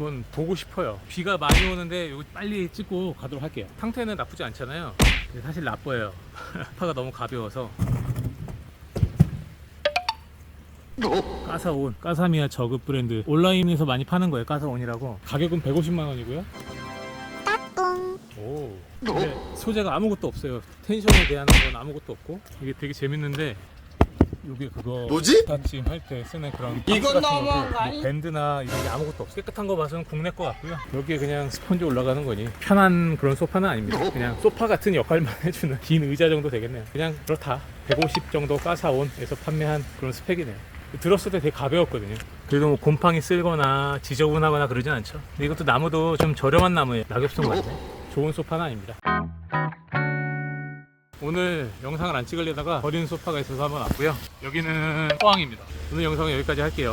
한번 보고 싶어요. 비가 많이 오는데 이거 빨리 찍고 가도록 할게요. 상태는 나쁘지 않잖아요. 사실 나빠요. 소파가 너무 가벼워서. 까사온, 까사미아 저급 브랜드 온라인에서 많이 파는 거예요. 까사온이라고. 가격은 150만 원이고요. 오. 근데 소재가 아무것도 없어요. 텐션에 대한 건 아무것도 없고 이게 되게 재밌는데 이게 그거 뭐지? 스타칭 할때 쓰는 그런 이건 박스 같은 너무한 거고, 거 아니? 뭐 밴드나 이런 게 아무것도 없어. 깨끗한 거 봐서는 국내 거 같고요. 여기에 그냥 스펀지 올라가는 거니. 편한 그런 소파는 아닙니다. 그냥 소파 같은 역할만 해주는 긴 의자 정도 되겠네요. 그냥 그렇다. 150 정도 까사온에서 판매한 그런 스펙이네요. 들었을 때 되게 가벼웠거든요. 그래도 뭐 곰팡이 쓸거나 지저분하거나 그러진 않죠. 근데 이것도 나무도 좀 저렴한 나무예요 낙엽송 같네 좋은 소파는 아닙니다 오늘 영상을 안 찍으려다가 버리는 소파가 있어서 한번 왔고요. 여기는 포항입니다. 오늘 영상은 여기까지 할게요